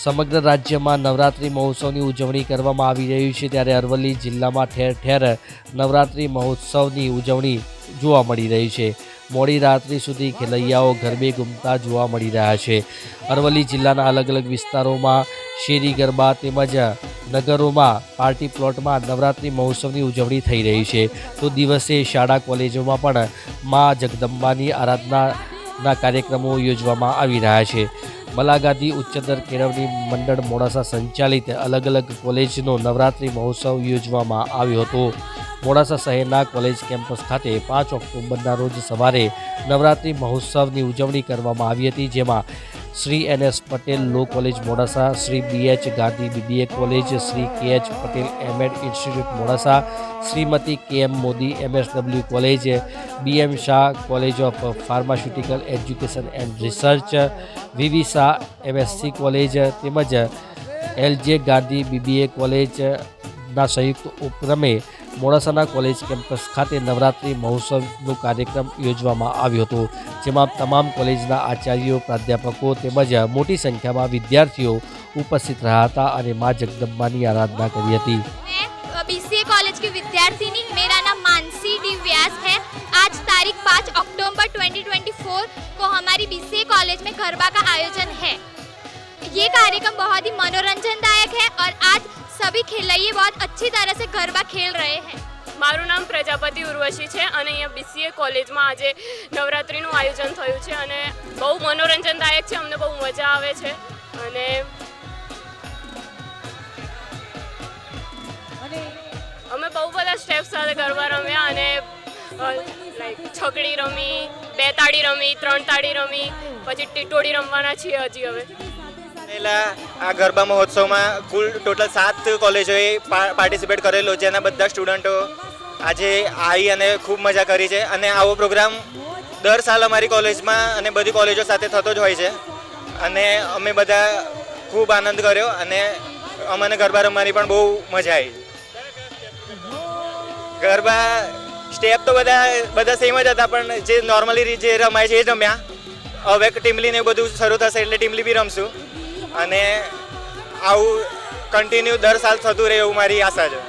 સમગ્ર રાજ્યમાં નવરાત્રિ મહોત્સવની ઉજવણી કરવામાં આવી રહી છે ત્યારે અરવલ્લી જિલ્લામાં ઠેર ઠેર નવરાત્રિ મહોત્સવની ઉજવણી જોવા મળી રહી છે. મોડી રાત્રિ સુધી ખેલૈયાઓ ગરબે ઘૂમતા જોવા મળી રહ્યા છે. અરવલ્લી જિલ્લાના અલગ અલગ વિસ્તારોમાં શેરી ગરબા તેમજ નગરોમાં પાર્ટી પ્લોટમાં નવરાત્રિ મહોત્સવની ઉજવણી થઈ રહી છે. તો દિવસે શાળા કોલેજોમાં પણ મા જગદંબાની આરાધનાના કાર્યક્રમો યોજવામાં આવી રહ્યા છે. મલાગાદી ઉચ્ચતર કેળવણી મંડળ મોડાસા સંચાલિત અલગ અલગ કોલેજનો નવરાત્રિ મહોત્સવ યોજવામાં આવ્યો હતો. મોડાસા શહેરના કોલેજ કેમ્પસ ખાતે પાંચ ઓક્ટોબરના રોજ સવારે નવરાત્રિ મહોત્સવની ઉજવણી કરવામાં આવી હતી, જેમાં Shri N S Patel law college Modasa, Shri B H Gandhi BBA college, Shri K H Patel MEd institute Modasa, Shrimati K M Modi MSW college B M Shah college of pharmaceutical education and research VV Shah MSc college તેમજ LJ Gandhi BBA કોલેજના સંયુક્ત ઉપક્રમે મોડાસાના college campus ખાતે નવરાત્રિ મહોત્સવનો કાર્યક્રમ યોજવામાં આવ્યો હતો, જેમાં તમામ કોલેજના આચાર્યો, પ્રાધ્યાપકો તેમજ મોટી સંખ્યામાં વિદ્યાર્થીઓ ઉપસ્થિત રહ્યા હતા અને મા જગદંબાની આરાધના કરી હતી. 2024 को हमारी बीसीए कॉलेज में गरबा का आयोजन है ये कार्यक्रम बहुत ही मनोरंजनदायक है और आज सभी खिलाइए बहुत अच्छी तरह से गरबा खेल रहे हैं મારું નામ પ્રજાપતિ ઉર્વશી છે અને અહીંયા બીસીએ કોલેજમાં આજે નવરાત્રિનું આયોજન થયું છે અને બહુ મનોરંજનદાયક છે અમને બહુ મજા આવે છે અને અમે બહુ બધા સ્ટેપ સાથે ગરબા રમ્યા અને લાઈક છકડી રમી, બે તાળી રમી, ત્રણ તાળી રમી, પછી ટીટોડી રમવાના છીએ હજી હવે. પહેલા આ ગરબા મહોત્સવમાં કુલ ટોટલ સાત કોલેજોએ પાર્ટિસિપેટ કરેલો, જેના બધા સ્ટુડન્ટો આજે આવી અને ખૂબ મજા કરી છે. અને આવો પ્રોગ્રામ દર સાલ અમારી કોલેજમાં અને બધી કોલેજો સાથે થતો જ હોય છે. અને અમે બધા ખૂબ આનંદ કર્યો અને અમને ગરબા રમવાની પણ બહુ મજા આવી. ગરબા સ્ટેપ તો બધા બધા સેમ જ હતા, પણ જે નોર્મલી જે રમાય છે એ રમ્યા. હવે ટીમલી ને બધું શરૂ થશે એટલે ટીમલી બી રમશું. અને આવું કન્ટિન્યુ દર સાલ થતું રહે એવું મારી આશા છે.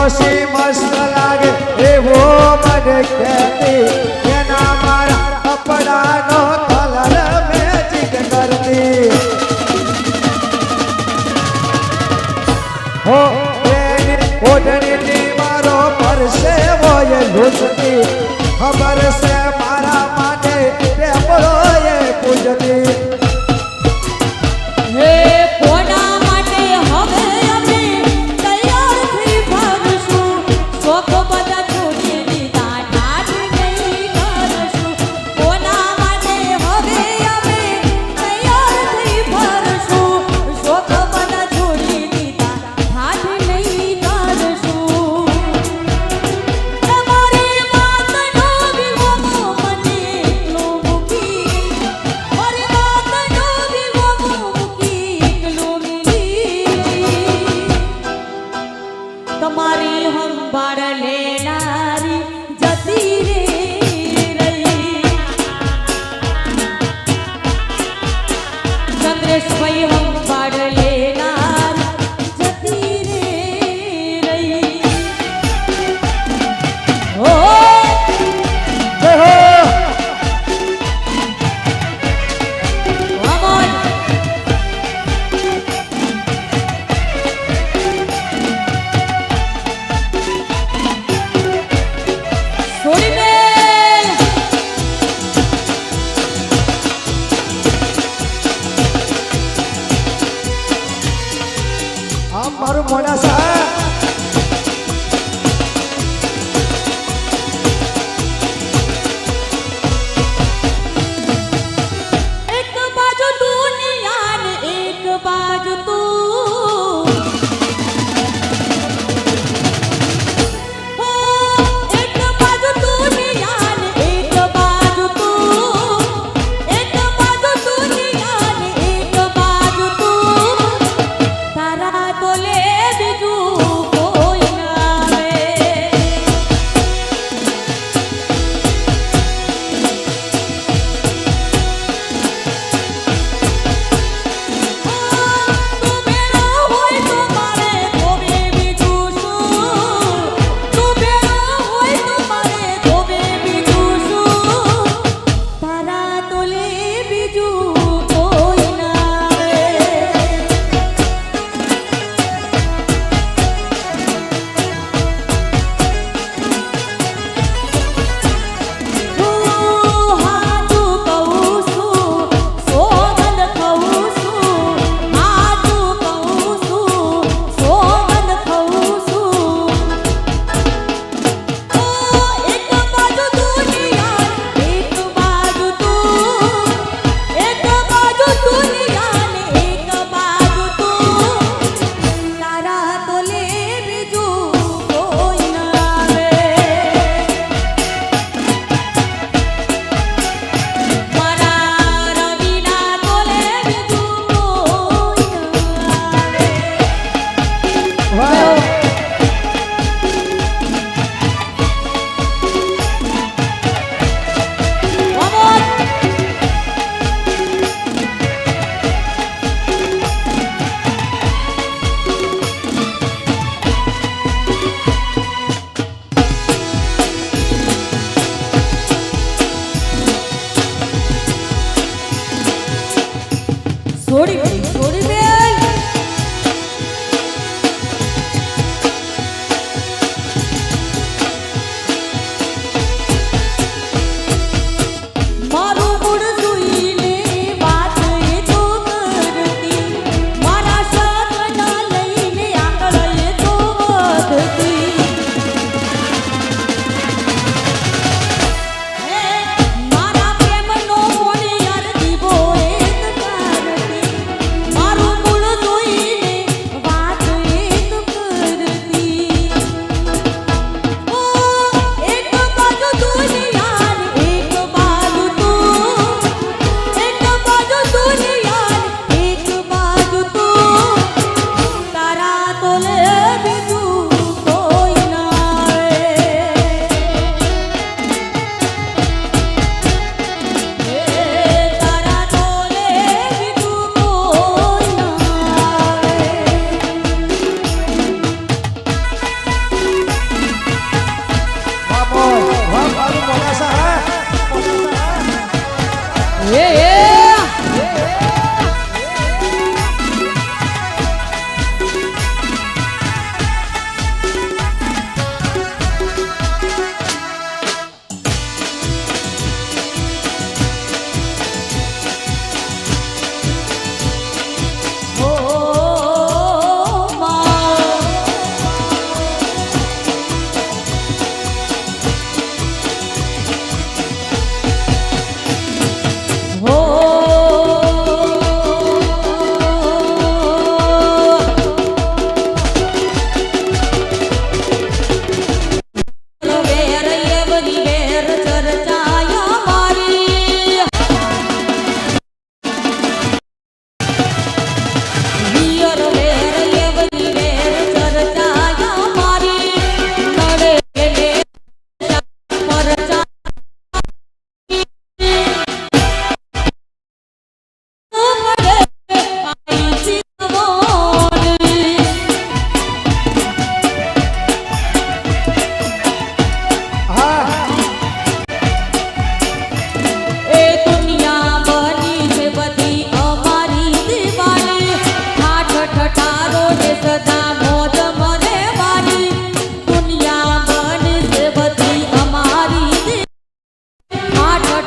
આડી પોસી મસ્ત લાગે એવો મને કહેતી એના મારા કપડાનો કલર મેચિંગ કરતી હો એની ઓઢણીની મારો પરસે હોય લૂંટતી ખબર છે do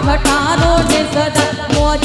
ઠઠારો ને સદા. મોજ